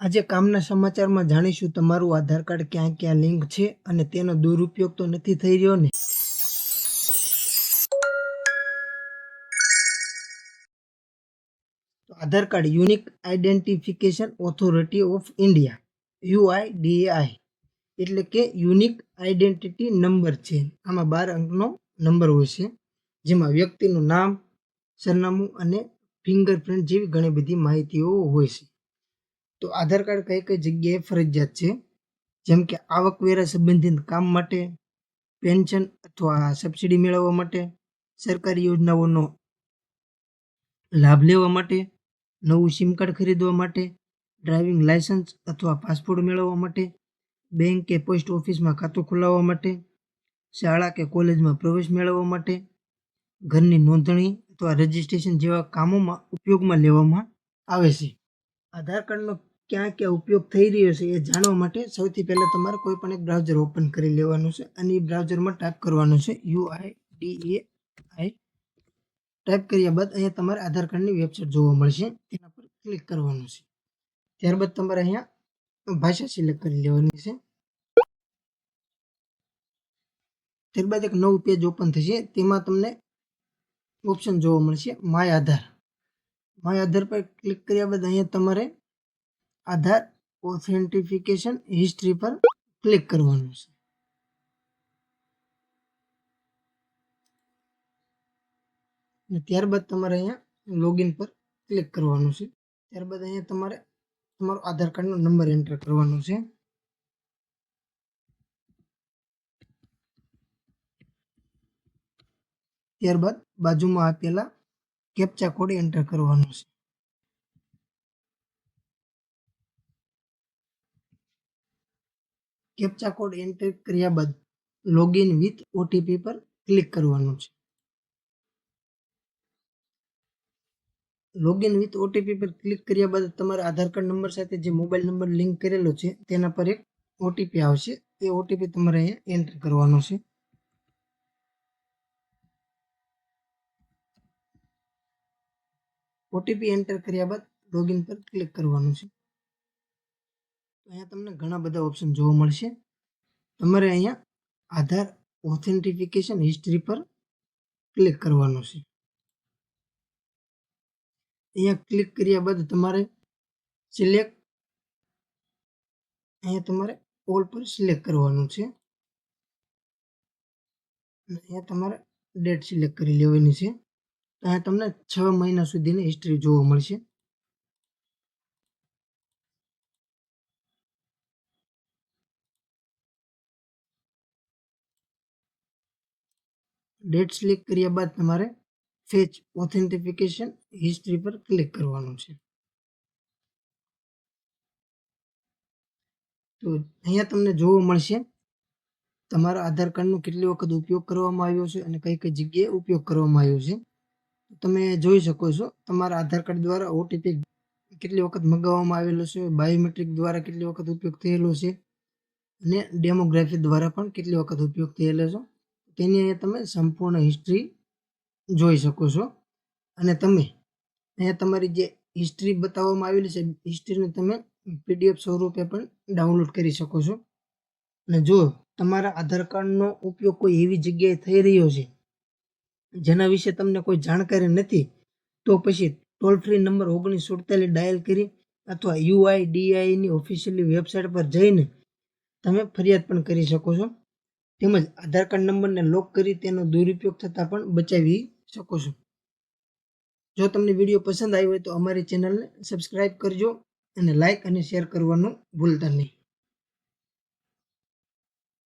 આજે કામના સમાચારમાં જાણીશું તમારું આધાર કાર્ડ ક્યાં ક્યાં લિંક છે અને તેનો દુરુપયોગ તો નથી થઈ રહ્યો ને? Aadhaar card unique identification authority of India, UIDAI, એટલે કે યુનિક આઈડેન્ટિટી નંબર છે. આમાં બાર અંકનો નંબર હોય છે, જેમાં વ્યક્તિનું નામ, સરનામું અને ફિંગરપ્રિન્ટ જેવી ઘણી બધી માહિતીઓ હોય છે. તો આધાર કાર્ડ કઈ કઈ જગ્યાએ ફરજિયાત છે? જેમ કે આવકવેરા સંબંધિત કામ માટે, પેન્શન અથવા સબસિડી મેળવવા માટે, સરકારી યોજનાઓનો લાભ લેવા માટે, નવું સિમ કાર્ડ ખરીદવા માટે, ડ્રાઇવિંગ લાયસન્સ અથવા પાસપોર્ટ મેળવવા માટે, બેંક કે પોસ્ટ ઓફિસમાં ખાતું ખોલાવવા માટે, શાળા કે કોલેજમાં પ્રવેશ મેળવવા માટે, ઘરની નોંધણી અથવા રજિસ્ટ્રેશન જેવા કામોમાં ઉપયોગમાં લેવામાં આવે છે. આધાર કાર્ડનો ક્યાં ક્યાં ઉપયોગ થઈ રહ્યો છે એ જાણવા માટે સૌથી પહેલાં તમારે કોઈ પણ એક બ્રાઉઝર ઓપન કરી લેવાનું છે અને એ બ્રાઉઝરમાં ટાઈપ કરવાનું છે U I D A I type કર્યા બાદ અહીંયા તમારે આધાર કાર્ડની વેબસાઇટ જોવા મળશે. તેના પર ક્લિક કરવાનું છે. ત્યારબાદ તમારે અહીંયા ભાષા સિલેક્ટ કરી લેવાની છે. ત્યારબાદ એક નવું પેજ ઓપન થશે. તેમાં તમને ઓપ્શન જોવા મળશે માય આધાર માય આધાર પર ક્લિક કર્યા બાદ અહીંયા તમારે આધાર ઓથેન્ટિફિકેશન હિસ્ટ્રી પર ક્લિક કરવાનું છે અને ત્યારબાદ તમારે અહીંયા લોગિન પર ક્લિક કરવાનું છે ત્યારબાદ અહીંયા તમારે તમારો આધાર કાર્ડનો નંબર એન્ટર કરવાનો છે ત્યારબાદ બાજુમાં આપેલા કેપ્ચા કોડ એન્ટર કરવાનો છે કેપ્ચા કોડ એન્ટર કર્યા બાદ લોગિન વિથ ઓટીપી પર ક્લિક કરવાનું છે. લોગિન વિથ ઓટીપી પર ક્લિક કર્યા બાદ તમારા આધાર કાર્ડ નંબર સાથે જે મોબાઈલ નંબર લિંક કરેલો છે, તેના પર એક ઓટીપી આવશે. એ ઓટીપી તમારે અહીંયા એન્ટર કરવાનો છે. ઓટીપી એન્ટર કર્યા બાદ લોગિન પર ક્લિક કરવાનું છે. અહીંયા તમને ઘણા બધા ઓપ્શન જોવા મળશે. તમારે અહીંયા આધાર ઓથેન્ટિફિકેશન હિસ્ટ્રી પર ક્લિક કરવાનું છે. અહીંયા ક્લિક કર્યા બાદ તમારે સિલેક્ટ અહીંયા તમારે ઓલ પર સિલેક્ટ કરવાનું છે. અહીંયા તમારે ડેટ સિલેક્ટ કરી લેવાની છે. અહીંયા તમને છ મહિના સુધીની હિસ્ટ્રી જોવા મળશે. ડેટ સિલેક્ટ કર્યા બાદ તમારે ફેચ ઓથેન્ટિફિકેશન હિસ્ટ્રી પર ક્લિક કરવાનું છે. તો અહીંયા તમને જોવા મળશે, તમારા આધાર કાર્ડનો કેટલી વખત ઉપયોગ કરવામાં આવ્યો છે અને કઈ કઈ જગ્યાએ ઉપયોગ કરવામાં આવ્યો છે. તમે જોઈ શકો છો, તમારા આધાર કાર્ડ દ્વારા ઓટીપી કેટલી વખત મગાવવામાં આવેલો છે, બાયોમેટ્રિક દ્વારા કેટલી વખત ઉપયોગ થયેલો છે, અને ડેમોગ્રાફી દ્વારા પણ કેટલી વખત ઉપયોગ થયેલો છે. તેની અહીંયા તમે સંપૂર્ણ હિસ્ટ્રી જોઈ શકો છો. અને તમે અહીંયા તમારી જે હિસ્ટ્રી બતાવવામાં આવેલી છે હિસ્ટ્રીને તમે પીડીએફ સ્વરૂપે પણ ડાઉનલોડ કરી શકો છો. અને જો તમારા આધાર કાર્ડનો ઉપયોગ કોઈ એવી જગ્યાએ થઈ રહ્યો છે, જેના વિશે તમને કોઈ જાણકારી નથી, તો પછી ટોલ ફ્રી નંબર ઓગણીસ સુડતાલીસ ડાયલ કરી અથવા યુઆઈ ડીઆઈની ઓફિશિયલી વેબસાઇટ પર જઈને તમે ફરિયાદ પણ કરી શકો છો. તેમજ આધાર કાર્ડ નંબરને લોક કરી તેનો દુરુપયોગ થતાં પણ બચાવી શકો છો. જો તમને વીડિયો પસંદ આવ્યો હોય તો અમારી ચેનલને સબસ્ક્રાઈબ કરજો અને લાઇક અને શેર કરવાનું ભૂલતા નહીં.